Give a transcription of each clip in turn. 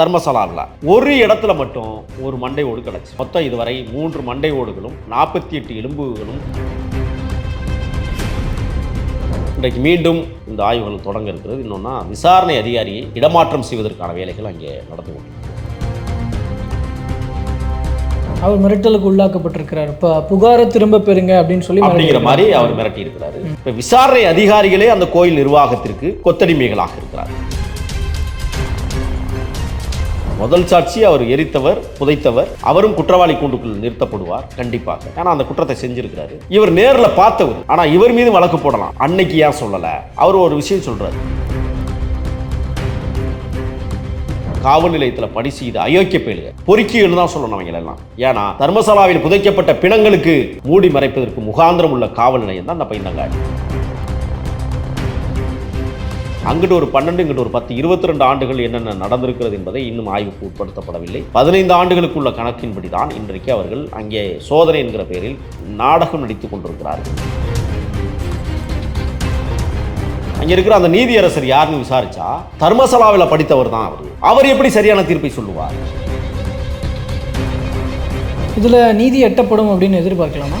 தர்மசாலாவில். ஒரு இடத்துல மட்டும் ஒரு மண்டை ஓடு கிடச்சி. மொத்தம் இதுவரை மூன்று மண்டை ஓடுகளும் நாற்பத்தி எட்டு எலும்புகளும் இன்றைக்கு மீண்டும் இந்த ஆய்வுகள் தொடங்க இருக்கிறது. இன்னொன்னா விசாரணை அதிகாரியை இடமாற்றம் செய்வதற்கான வேலைகள் அங்கே நடந்து கொண்டிருக்கிறது அவர் மிரட்டலுக்கு உள்ளாக்கப்பட்டிருக்கிறார். இப்போ புகாரை திரும்ப பெறுங்க அப்படின்னு சொல்லி அப்படிங்கிற மாதிரி. அவர் மிரட்டி இருக்கிறாரு இப்ப விசாரணை அதிகாரிகளே அந்த கோயில் நிர்வாகத்திற்கு கொத்தடிமைகளாக இருக்கிறார் முதல் சாட்சி அவர் எரித்தவர் புதைத்தவர் அவரும் குற்றவாளி கூண்டுக்குள் நிறுத்தப்படுவார். கண்டிப்பாக. ஏன்னா அந்த குற்றத்தை செஞ்சிருக்கிறாரு. இவர் நேரில் பார்த்தவர். ஆனா இவர் மீது வழக்கு போடலாம். அன்னைக்கு ஏன் சொல்லல? அவர் ஒரு விஷயம் சொல்றாரு. காவல் நிலையத்தில் பணி செய்த அயோக்கிய பயலுக. பொறுக்கிகள் தான் சொல்லணும் அவங்க எல்லாம். ஏன்னா தர்மசாலாவில் புதைக்கப்பட்ட பிணங்களுக்கு மூடி மறைப்பதற்கு முகாந்திரம் உள்ள காவல் நிலையம் தான் அந்த பைந்தங்காடி அங்கிட்டு ஒரு பன்னெண்டு இங்கிட்டு ஒரு பத்து இருபத்தி ரெண்டு ஆண்டுகள் என்னென்ன நடந்திருக்கிறது என்பதை இன்னும் ஆய்வுக்கு உட்படுத்தப்படவில்லை. பதினைந்து ஆண்டுகளுக்குள்ள கணக்கின்படி தான் இன்றைக்கு அவர்கள் அங்கே சோதனை என்கிற பெயரில் நாடகம் நடித்துக் கொண்டிருக்கிறார்கள். அங்க இருக்கிற அந்த நீதியரசர் யாருன்னு விசாரிச்சா தர்மசலாவில் படித்தவர் தான் அவர். அவர் எப்படி சரியான தீர்ப்பை சொல்லுவார்? இதுல நீதி எட்டப்படும் அப்படின்னு எதிர்பார்க்கலாமா?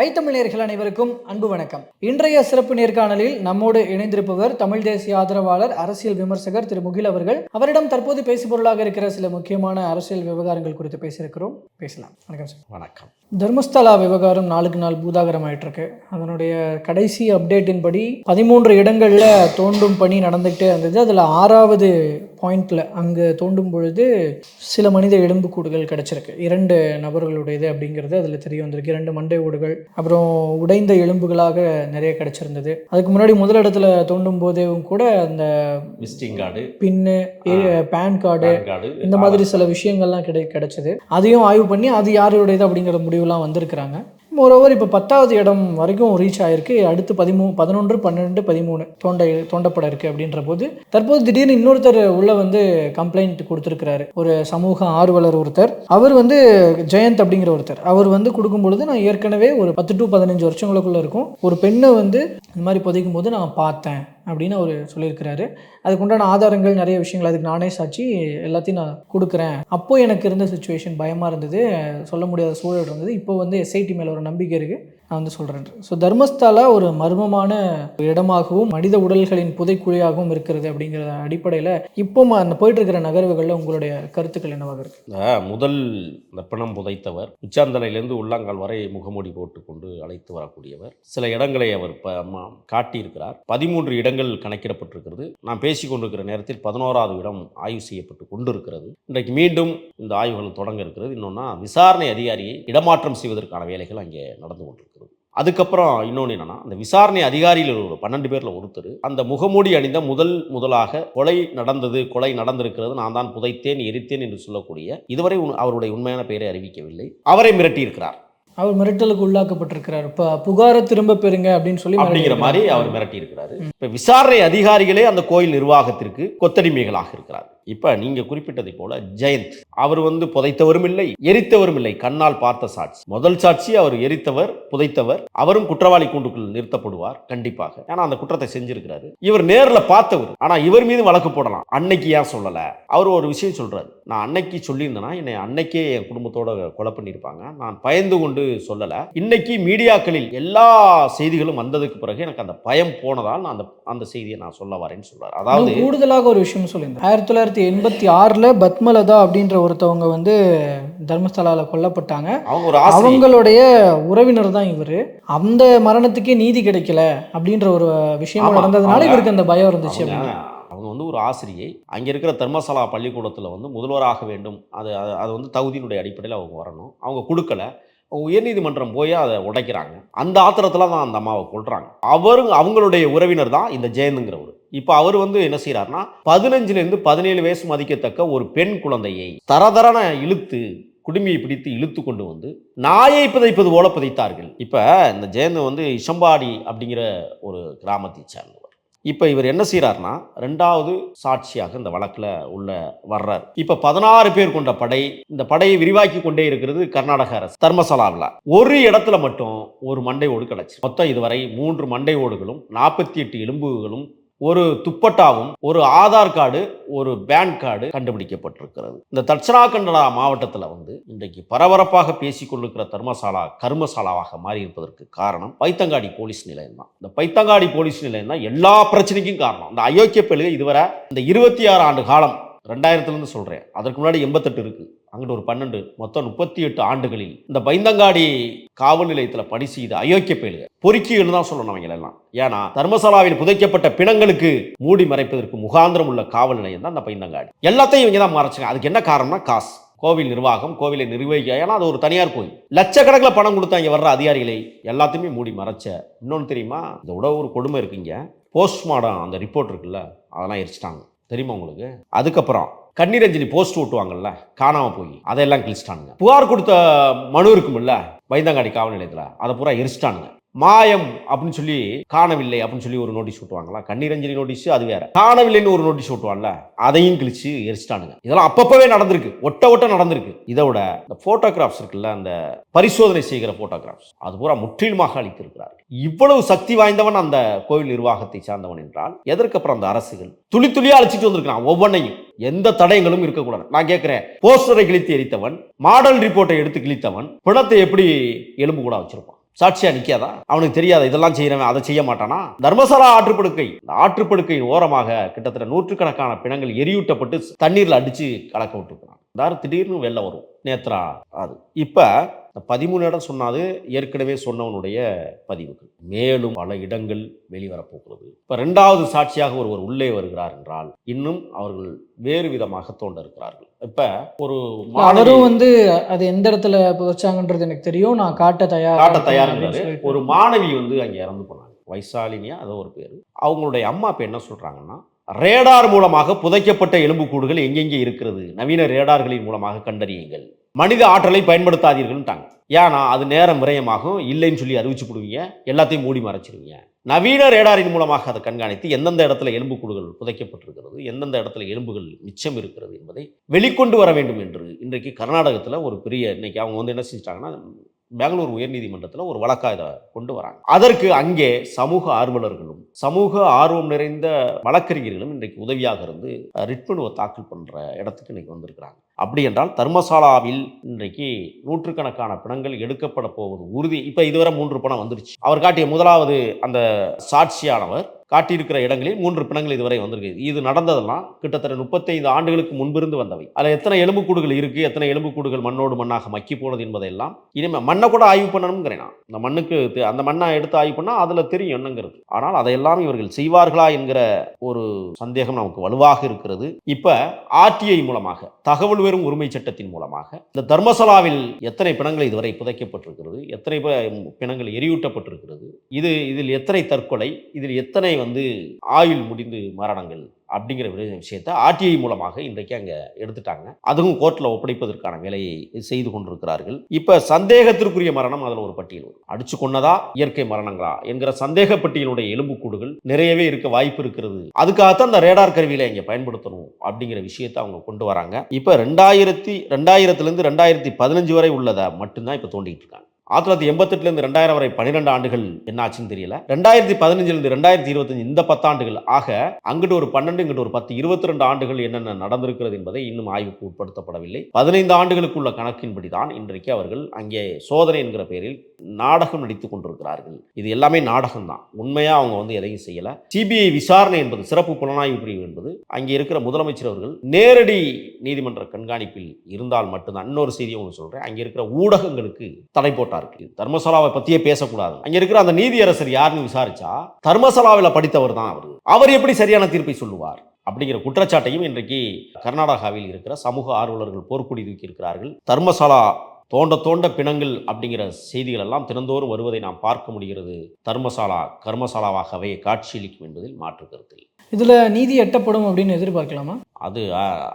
ஐ தமிழர்கள் அனைவருக்கும் அன்பு வணக்கம். இன்றைய சிறப்பு நேர்காணலில் நம்மோடு இணைந்திருப்பவர் தமிழ் தேசிய ஆதரவாளர் அரசியல் விமர்சகர் திரு முகில் அவர்கள். அவரிடம் தற்போது பேசுபொருளாக இருக்கிற சில முக்கியமான அரசியல் விவகாரங்கள் குறித்து பேசியிருக்கிறோம். பேசலாம். வணக்கம் சார். வணக்கம். தர்மஸ்தலா விவகாரம் நாளுக்கு நாள் பூதாகரம் ஆயிட்டு இருக்கு அதனுடைய கடைசி அப்டேட்டின் படி பதிமூன்று இடங்கள்ல தோண்டும் பணி நடந்துகிட்டே இருந்தது. அதில் ஆறாவது பாயிண்ட்ல அங்கே தோண்டும் பொழுது சில மனித எலும்புக்கூடுகள் கிடைச்சிருக்கு. இரண்டு நபர்களுடையது அப்படிங்கிறது அதில் தெரிய வந்திருக்கு. இரண்டு மண்டை ஓடுகள் அப்புறம் உடைந்த எலும்புகளாக நிறைய கிடைச்சிருந்தது. அதுக்கு முன்னாடி முதல் இடத்துல தோண்டும் போதேவும் கூட அந்த visiting card pin PAN card இந்த மாதிரி சில விஷயங்கள்லாம் கிடை கிடைச்சது. அதையும் ஆய்வு பண்ணி அது யாருடையது அப்படிங்கிற முடிவுலாம் வந்திருக்கிறாங்க. மோரோவர் இப்போ பத்தாவது இடம் வரைக்கும் ரீச் ஆயிருக்கு. அடுத்து பதிமூ பதினொன்று பன்னெண்டு பதிமூணு தோண்ட தோண்டப்பட இருக்கு அப்படின்ற போது தற்போது திடீர்னு இன்னொருத்தர் உள்ள வந்து கம்ப்ளைண்ட் கொடுத்துருக்கிறாரு. ஒரு சமூக ஆர்வலர் ஒருத்தர். அவர் வந்து ஜெயந்த் அப்படிங்கிற ஒருத்தர். அவர் வந்து கொடுக்கும் பொழுது நான் ஏற்கனவே ஒரு பத்து டு பதினஞ்சு வருஷங்களுக்குள்ள இருக்கும். ஒரு பெண்ணை வந்து இந்த மாதிரி புதைக்கும் போது நான் பார்த்தேன். அப்படின்னு அவர் சொல்லியிருக்கிறாரு. அதுக்குண்டான ஆதாரங்கள் நிறைய விஷயங்கள் அதுக்கு நானே சாட்சி எல்லாத்தையும் நான் கொடுக்குறேன். அப்போது எனக்கு இருந்த சுச்சுவேஷன் பயமாக இருந்தது. சொல்ல முடியாத சூழல் இருந்தது. இப்போ வந்து எஸ்ஐடி மேலே ஒரு நம்பிக்கை இருக்குது நான் வந்து சொல்கிறேன் ஸோ தர்மஸ்தலா ஒரு மர்மமான இடமாகவும் மனித உடல்களின் புதைக்குழியாகவும் இருக்கிறது அப்படிங்கிற அடிப்படையில் இப்போ அந்த போயிட்டு இருக்கிற நகர்வுகளில் உங்களுடைய கருத்துக்கள் என்னவாக இருக்கு? முதல் இந்த பிணம் புதைத்தவர் உச்சாந்தலையிலேருந்து உள்ளாங்கால் வரை முகமூடி போட்டுக்கொண்டு அழைத்து வரக்கூடியவர். சில இடங்களை அவர் ப ம- காட்டியிருக்கிறார். பதிமூன்று இடங்கள் கணக்கிடப்பட்டிருக்கிறது. நான் பேசிக்கொண்டிருக்கிற நேரத்தில் பதினோராவது இடம் ஆய்வு செய்யப்பட்டு கொண்டிருக்கிறது. இன்றைக்கு மீண்டும் இந்த ஆய்வுகள் தொடங்க இருக்கிறது. இன்னொன்னா விசாரணை அதிகாரியை இடமாற்றம் செய்வதற்கான வேலைகள் அங்கே நடந்து கொண்டிருக்கு. அதுக்கப்புறம் இன்னொன்று என்னன்னா அந்த விசாரணை அதிகாரியில் ஒரு பன்னெண்டு பேரில் ஒருத்தர். அந்த முகமூடி அணிந்த முதல் முதலாக கொலை நடந்தது கொலை நடந்திருக்கிறது நான் தான் புதைத்தேன் எரித்தேன் என்று சொல்லக்கூடிய இதுவரை அவருடைய உண்மையான பெயரை அறிவிக்கவில்லை. அவரை மிரட்டியிருக்கிறார். அவர் மிரட்டலுக்கு உள்ளாக்கப்பட்டிருக்கிறார். இப்போ புகாரை திரும்ப பெறுங்க அப்படின்னு சொல்லி அப்படிங்கிற மாதிரி அவர் மிரட்டி இருக்கிறாரு இப்ப விசாரணை அதிகாரிகளே அந்த கோயில் நிர்வாகத்திற்கு கொத்தடிமைகளாக இருக்கிறார் இப்போ நீங்கள் குறிப்பிட்டதை போல ஜெயந்த் அவர் வந்து புதைத்தவரும் இல்லை எரித்தவரும் இல்லை. கண்ணால் பார்த்த சாட்சி. முதல் சாட்சி அவர் எரித்தவர் புதைத்தவர். அவரும் குற்றவாளி கூண்டுக்குள் நிறுத்தப்படுவார் கண்டிப்பாக. ஏன்னா அந்த குற்றத்தை செஞ்சிருக்கிறாரு. இவர் நேரில் பார்த்தவர். ஆனால் இவர் மீது வழக்கு போடலாம். அன்னைக்கு ஏன் சொல்லலை? அவர் ஒரு விஷயம் சொல்கிறாரு நான் அன்னைக்கு சொல்லியிருந்தேன்னா என்னை அன்னைக்கே என் குடும்பத்தோட கொலை பண்ணியிருப்பாங்க. நான் பயந்து கொண்டு சொல்லலை. இன்னைக்கு மீடியாக்களில் எல்லா செய்திகளும் வந்ததுக்கு பிறகு எனக்கு அந்த பயம் போனதால் நான் அந்த அந்த செய்தியை நான் சொல்ல வரேன்னு சொல்கிறார் அதாவது கூடுதலாக ஒரு விஷயம் சொல்லியிருந்தேன். ஆயிரத்தி தொள்ளாயிரத்தி எண்பத்தி ஆறில் பத்மலதா அப்படின்ற ஒருத்தவங்க வந்து தர்மஸ்தலாவில் கொல்லப்பட்டாங்க. அவங்களுடைய உறவினர் தான் இவர். அந்த மரணத்துக்கே நீதி கிடைக்கல அப்படின்ற ஒரு விஷயம் நடந்ததுனால இவருக்கு அந்த பயம் இருந்துச்சு அப்படின்னு. அவங்க வந்து ஒரு ஆசிரியை. அங்கே இருக்கிற தர்மசாலா பள்ளிக்கூடத்தில் வந்து முதல்வராக வேண்டும். அது அது- வந்து தகுதியினுடைய அடிப்படையில் அவங்க வரணும். அவங்க கொடுக்கல. உயர்நீதிமன்றம் போய் அதை உடைக்கிறாங்க. அந்த ஆத்திரத்தில் தான் அந்த அம்மாவை கொள்றாங்க அவரும் அவங்களுடைய உறவினர் தான் இந்த ஜெயந்துங்கிறவர். இப்போ அவர் வந்து என்ன செய்கிறாருன்னா பதினஞ்சுலேருந்து பதினேழு வயசு மதிக்கத்தக்க ஒரு பெண் குழந்தையை தரதரன இழுத்து குடுமியை பிடித்து இழுத்து கொண்டு வந்து நாயை புதைப்பது போல புதைத்தார்கள். இப்போ இந்த ஜெயந்தன் வந்து இஷம்பாடி அப்படிங்கிற ஒரு கிராமத்தை சேர்ந்தவர். இப்போ இவர் என்ன செய்கிறாருன்னா ரெண்டாவது சாட்சியாக இந்த வழக்கில் உள்ள வர்றார். இப்போ பதினாறு பேர் கொண்ட படை இந்த படையை விரிவாக்கி கொண்டே இருக்கிறது கர்நாடக அரசு தர்மசலாவில். ஒரு இடத்துல மட்டும் ஒரு மண்டை ஓடு கிடச்சி மொத்தம் இதுவரை மூன்று மண்டை ஓடுகளும் நாற்பத்தி எட்டு எலும்புகளும் ஒரு துப்பட்டாவும் ஒரு ஆதார் கார்டு ஒரு பேன் கார்டு கண்டுபிடிக்கப்பட்டிருக்கிறது. இந்த தட்சணா கண்டனா மாவட்டத்தில் வந்து இன்றைக்கு பரபரப்பாக பேசிக்கொண்டிருக்கிற தர்மசாலா கர்மசாலாவாக மாறி இருப்பதற்கு காரணம் பைத்தங்காடி போலீஸ் நிலையம் தான் இந்த பைத்தங்காடி போலீஸ் நிலையம் தான் எல்லா பிரச்சனைக்கும் காரணம். இந்த அயோக்கிய பெழுகை இதுவரை இந்த இருபத்தி ஆறு ஆண்டு காலம் ரெண்டாயிரத்துலேருந்து சொல்கிறேன் அதற்கு முன்னாடி எண்பத்தெட்டு இருக்குது அங்கிட்டு ஒரு பன்னெண்டு மொத்தம் முப்பத்தி எட்டு ஆண்டுகளில் இந்த பைந்தங்காடி காவல் நிலையத்தில் பணி செய்த அயோக்கிய பேலுக பொறுக்கிகள் தான் சொல்லணும் அவங்க எல்லாம். ஏன்னா தர்மசாலாவில் புதைக்கப்பட்ட பிணங்களுக்கு மூடி மறைப்பதற்கு முகாந்திரம் உள்ள காவல் நிலையம் தான் இந்த பைந்தங்காடி. எல்லாத்தையும் இவங்க தான் மறைச்சாங்க. அதுக்கு என்ன காரணம்னா காசு. கோவில் நிர்வாகம் கோவிலை நிர்வகிக்க. ஏன்னா அது ஒரு தனியார் கோயில். லட்சக்கணக்கில் பணம் கொடுத்தா இங்கே வர்ற அதிகாரிகளை எல்லாத்தையுமே மூடி மறைச்ச. இன்னொன்று தெரியுமா? இந்த ஒரு கொடுமை இருக்குங்க. போஸ்ட்மார்டம் அந்த ரிப்போர்ட் இருக்குல்ல அதெல்லாம் எரிச்சிட்டாங்க. தெரியுமா உங்களுக்கு? அதுக்கப்புறம் கண்ணீரஞ்சலி போஸ்ட் ஓட்டுவாங்கல்ல காணாமல் போய் அதையெல்லாம் கிழிச்சிட்டானுங்க. புகார் கொடுத்த மனு இருக்குமில்ல வைந்தங்காடி காவல் நிலையத்தில் அதை பூரா எரிச்சிட்டானுங்க. மாயம் அப்படின்னு சொல்லி காணவில்லை அப்படின்னு சொல்லி ஒரு நோட்டீஸ் ஓட்டுவாங்களா கண்ணீரஞ்சலி நோட்டீஸ் அது வேற. காணவில்லைன்னு ஒரு நோட்டீஸ் ஓட்டுவான்ல அதையும் கிழிச்சு எரிச்சிட்டானுங்க. இதெல்லாம் அப்பப்பவே நடந்திருக்கு. ஒட்ட ஒட்ட நடந்திருக்கு. இதை விட இந்த போட்டோகிராஃப்ஸ் இருக்குல்ல அந்த பரிசோதனை செய்கிற போட்டோகிராஃப்ஸ் அது பூரா முற்றிலுமாக அளித்திருக்கிறார் இவ்வளவு சக்தி வாய்ந்தவன் அந்த கோவில் நிர்வாகத்தை சார்ந்தவன் என்றால் எதற்கப்புறம் அந்த அரசுகள்? துளி துளியா அழிச்சிட்டு வந்திருக்கிறான் ஒவ்வொன்றையும் எந்த தடயங்களும் இருக்கக்கூடாது. நான் கேட்கிறேன் போஸ்டரை கிழித்து எரித்தவன் மாடல் ரிப்போர்ட்டை எடுத்து கிழித்தவன் பிணத்தை எப்படி எலும்பு கூட வச்சிருப்பான்? சாட்சியா நிக்காதா அவனுக்கு தெரியாத? இதெல்லாம் செய்யறவன் அதை செய்ய மாட்டானா? தர்மசாலா ஆற்றுப்படுக்கை. இந்த ஆற்றுப்படுக்கையின் ஓரமாக கிட்டத்தட்ட நூற்றுக்கணக்கான பிணங்கள் எரியூட்டப்பட்டு தண்ணீர்ல அடிச்சு கலக்க விட்டுருக்கான் திடீர்னு வெளில வரும் நேத்ரா அது இப்ப இந்த பதிமூணு இடம் சொன்னாது ஏற்கனவே சொன்னவனுடைய பதிவுகள் மேலும் பல இடங்கள் வெளிவரப்போகிறது. இப்ப ரெண்டாவது சாட்சியாக ஒருவர் உள்ளே வருகிறார் என்றால் இன்னும் அவர்கள் வேறு விதமாக தோன்ற இருக்கிறார்கள் இப்ப ஒரு அவரும் வந்து அது எந்த இடத்துல வச்சாங்கன்றது எனக்கு தெரியும் நான் காட்ட தயார் காட்ட தயாருங்கிறாரு. ஒரு மாணவி வந்து அங்கே இறந்து போனாங்க. வைசாலினியா அதோ ஒரு பேர். அவங்களுடைய அம்மா இப்போ என்ன சொல்றாங்கன்னா ரேடார் மூலமாக புதைக்கப்பட்ட எலும்புக்கூடுகள் எங்கெங்கே இருக்கிறது? நவீன ரேடார்களின் மூலமாக கண்டறியுங்கள். மனித ஆற்றலை பயன்படுத்தாதீர்கள்ட்டாங்க ஏன்னா அது நேரம் விரயமாகும். இல்லைன்னு சொல்லி அறிவிச்சு போடுவீங்க எல்லாத்தையும் மூடி மறைச்சிருவீங்க. நவீன ரேடாரின் மூலமாக அதை கண்காணித்து எந்தெந்த இடத்துல எலும்புக்கூடுகள் புதைக்கப்பட்டிருக்கிறது எந்தெந்த இடத்துல எலும்புகள் மிச்சம் இருக்கிறது என்பதை வெளிக்கொண்டு வர வேண்டும் என்று இன்றைக்கு கர்நாடகத்தில் ஒரு பெரிய இன்னைக்கு அவங்க வந்து என்ன செஞ்சிட்டாங்கன்னா பெங்களூர் உயர்நீதிமன்றத்தில் ஒரு வழக்காக இதை கொண்டு வராங்க. அதற்கு அங்கே சமூக ஆர்வலர்களும் சமூக ஆர்வம் நிறைந்த வழக்கறிஞர்களும் இன்றைக்கு உதவியாக இருந்து ரிட்மனுவை தாக்கல் பண்ணுற இடத்துக்கு இன்னைக்கு வந்திருக்கிறாங்க. அப்படி என்றால் தர்மசாலாவில் இன்றைக்கு நூற்றுக்கணக்கான பிணங்கள் எடுக்கப்பட போவது உறுதி. இப்போ இதுவரை மூன்று பணம் வந்துருச்சு. அவர் காட்டிய முதலாவது அந்த சாட்சியானவர் காட்டியிருக்கிற இடங்களில் மூன்று பிணங்கள் இதுவரை வந்திருக்கு இது நடந்ததெல்லாம் கிட்டத்தட்ட முப்பத்தைந்து ஆண்டுகளுக்கு முன்பிருந்து வந்தவை. அதில் எத்தனை எலும்புக்கூடுகள் இருக்குது எத்தனை எலும்புக்கூடுகள் மண்ணோடு மண்ணாக மக்கி போனது என்பதெல்லாம் இனிமேல் மண்ணை கூட ஆய்வு பண்ணணுங்கிறேன் நான். இந்த மண்ணுக்கு அந்த மண்ணை எடுத்து ஆய்வு பண்ணால் அதில் தெரியும் என்னங்கிறது. ஆனால் அதையெல்லாம் இவர்கள் செய்வார்களா என்கிற ஒரு சந்தேகம் நமக்கு வலுவாக இருக்கிறது. இப்போ ஆர்டிஐ மூலமாக தகவல் பெறும் உரிமை சட்டத்தின் மூலமாக இந்த தர்மசாலாவில் எத்தனை பிணங்கள் இதுவரை புதைக்கப்பட்டிருக்கிறது எத்தனை பிணங்கள் எரியூட்டப்பட்டிருக்கிறது இது இதில் எத்தனை தற்கொலை இதில் எத்தனை வந்து ஆயுள் முடிந்து மரணங்கள் அப்படிங்கிற விஷயத்த விஷயத்தை ஆர்டிஐ மூலமாக இன்றைக்கு அங்கே எடுத்துட்டாங்க. அதுவும் கோர்ட்டில் ஒப்படைப்பதற்கான வேலையை செய்து கொண்டிருக்கிறார்கள். இப்போ சந்தேகத்திற்குரிய மரணம் அதில் ஒரு பட்டியல் வரும் அடிச்சு கொன்னதா? இயற்கை மரணங்களா? என்கிற சந்தேக பட்டியலுடைய எலும்புக்கூடுகள் நிறையவே இருக்க வாய்ப்பு இருக்கிறது. அதுக்காகத்தான் அந்த ரேடார் கருவியில இங்கே பயன்படுத்தணும் அப்படிங்கிற விஷயத்தை அவங்க கொண்டு வராங்க. இப்போ ரெண்டாயிரத்தி ரெண்டாயிரத்துலேருந்து ரெண்டாயிரத்தி பதினஞ்சு வரை உள்ளதை மட்டும்தான் இப்போ தோண்டிட்டு இருக்காங்க. ஆயிரத்தி தொள்ளாயிரத்தி எண்பத்தெட்டுலேருந்து ரெண்டாயிரம் வரை பன்னிரெண்டு ஆண்டுகள் என்ன ஆச்சுன்னு தெரியல. ரெண்டாயிரத்தி பதினஞ்சுலேருந்து ரெண்டாயிரத்தி இருபத்தஞ்சு இந்த பத்தாண்டுகள் ஆக அங்கிட்டு ஒரு பன்னெண்டு இங்கிட்டு ஒரு பத்து இருபத்தி ரெண்டு ஆண்டுகள் என்னென்ன நடந்திருக்கிறது என்பதை இன்னும் ஆய்வுக்கு உட்படுத்தப்படவில்லை. பதினைந்து ஆண்டுகளுக்குள்ள கணக்கின்படி தான் இன்றைக்கு அவர்கள் அங்கே சோதனை என்கிற பெயரில் நாடகம் நடித்து கொண்டிருக்கிறார்கள். இது எல்லாமே நாடகம் தான் உண்மையாக அவங்க வந்து எதையும் செய்யலை. சிபிஐ விசாரணை என்பது சிறப்பு புலனாய்வு பிரிவு என்பது அங்கே இருக்கிற முதலமைச்சர் அவர்கள் நேரடி நீதிமன்ற கண்காணிப்பில் இருந்தால் மட்டும்தான் இன்னொரு செய்தியை ஒன்று சொல்கிறேன் அங்கே இருக்கிற ஊடகங்களுக்கு தடை போட்டார்கள் தர்மசாலாவை பற்றியே பேசக்கூடாது. அங்கே இருக்கிற அந்த நீதியரசர் யாருன்னு விசாரிச்சா தர்மசாலாவில் படித்தவர் தான் அவர். அவர் எப்படி சரியான தீர்ப்பை சொல்லுவார்? அப்படிங்கிற குற்றச்சாட்டையும் இன்றைக்கு கர்நாடகாவில் இருக்கிற சமூக ஆர்வலர்கள் போர்க்குடி தூக்கி இருக்கிறார்கள். தர்மசாலா தோண்ட தோண்ட பிணங்கள் அப்படிங்கிற செய்திகள் எல்லாம் தினந்தோறும் வருவதை நாம் பார்க்க முடிகிறது. தர்மசாலா கர்மசாலாவாகவே காட்சியளிக்கும் என்பதில் மாற்று கருத்தில் இதில் நீதி எட்டப்படும் அப்படின்னு எதிர்பார்க்கலாமா? அது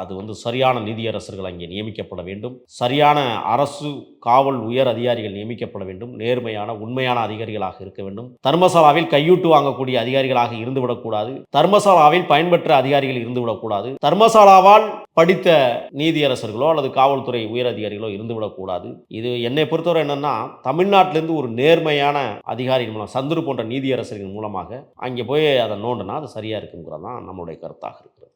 அது வந்து சரியான நீதியரசர்கள் அங்கே நியமிக்கப்பட வேண்டும். சரியான அரசு காவல் உயர் அதிகாரிகள் நியமிக்கப்பட வேண்டும். நேர்மையான உண்மையான அதிகாரிகளாக இருக்க வேண்டும். தர்மசாலாவில் கையூட்டு வாங்கக்கூடிய அதிகாரிகளாக இருந்துவிடக்கூடாது தர்மசாலாவில் பயன்பெற்ற அதிகாரிகள் இருந்துவிடக்கூடாது தர்மசாலாவால் படித்த நீதியரசர்களோ அல்லது காவல்துறை உயர் அதிகாரிகளோ இருந்துவிடக்கூடாது இது என்னை பொறுத்தவரை என்னன்னா தமிழ்நாட்டிலேருந்து ஒரு நேர்மையான அதிகாரிகள் மூலம் சந்துரு போன்ற நீதியரசர்கள் மூலமாக அங்கே போய் அதை நோண்டுனா அது சரியா இருக்குங்கிறதான் நம்மளுடைய கருத்தாக இருக்கிறது.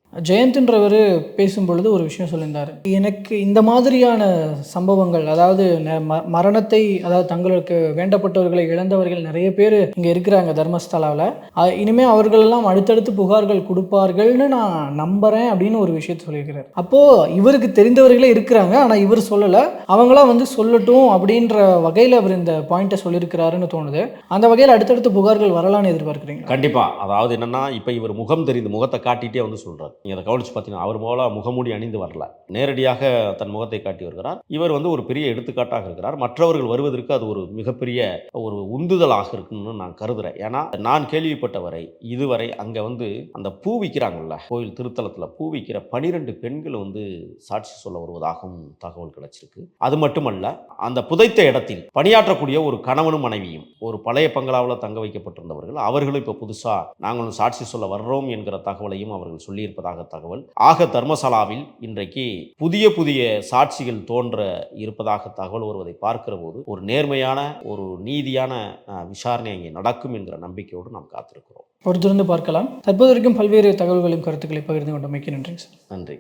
ஜெயந்த்ன்றவர் பேசும்பொழுது ஒரு விஷயம் சொல்லியிருந்தார். எனக்கு இந்த மாதிரியான சம்பவங்கள் அதாவது ம- மரணத்தை அதாவது தங்களுக்கு வேண்டப்பட்டவர்களை இழந்தவர்கள் நிறைய பேர் இங்கே இருக்கிறாங்க தர்மஸ்தலாவில். இனிமேல் அவர்களெல்லாம் அடுத்தடுத்து புகார்கள் கொடுப்பார்கள்னு நான் நம்புகிறேன் அப்படின்னு ஒரு விஷயத்தை சொல்லியிருக்கிறார். அப்போது இவருக்கு தெரிந்தவர்களே இருக்கிறாங்க ஆனால் இவர் சொல்லலை. அவங்களாம் வந்து சொல்லட்டும் அப்படின்ற வகையில் அவர் இந்த பாயிண்ட்டை சொல்லியிருக்கிறாருன்னு தோணுது. அந்த வகையில் அடுத்தடுத்து புகார்கள் வரலான்னு எதிர்பார்க்குறீங்க கண்டிப்பாக அதாவது என்னன்னா இப்போ இவர் முகம் தெரிந்து முகத்தை காட்டிகிட்டே வந்து சொல்கிறார் நீங்கள் அதை கவனிச்சு பார்த்தீங்கன்னா அவர் போல முகமூடி அணிந்து வரல. நேரடியாக தன் முகத்தை காட்டி வருகிறார். இவர் வந்து ஒரு பெரிய எடுத்துக்காட்டாக இருக்கிறார். மற்றவர்கள் வருவதற்கு அது ஒரு மிகப்பெரிய ஒரு உந்துதலாக இருக்கும்னு நான் கருதுகிறேன் ஏன்னா நான் கேள்விப்பட்டவரை இதுவரை அங்கே வந்து அந்த பூ விற்கிறாங்கல்ல கோயில் திருத்தலத்தில் பூ விற்கிற பனிரெண்டு பெண்கள் வந்து சாட்சி சொல்ல வருவதாகவும் தகவல் கிடைச்சிருக்கு. அது மட்டுமல்ல அந்த புதைத்த இடத்தில் பணியாற்றக்கூடிய ஒரு கணவனும் மனைவியும் ஒரு பழைய பங்களாவில் தங்க வைக்கப்பட்டிருந்தவர்கள் அவர்களும் இப்போ புதுசாக நாங்களும் சாட்சி சொல்ல வர்றோம் என்கிற தகவலையும் அவர்கள் சொல்லியிருப்பதாக தகவல் ஆக தர்மசாலாவில் இன்றைக்கு புதிய புதிய சாட்சிகள் தோன்ற இருப்பதாக தகவல் வருவதை பார்க்கிற போது ஒரு நேர்மையான ஒரு நீதியான விசாரணை அங்கே நடக்கும் என்கிற நம்பிக்கையோடு நாம் காத்திருக்கிறோம். பொறுத்திருந்து பார்க்கலாம். தற்போது வரைக்கும் பல்வேறு தகவல்களையும் கருத்துக்களை பகிர்ந்து கொண்டமைக்கு நன்றிங்க சார். நன்றி.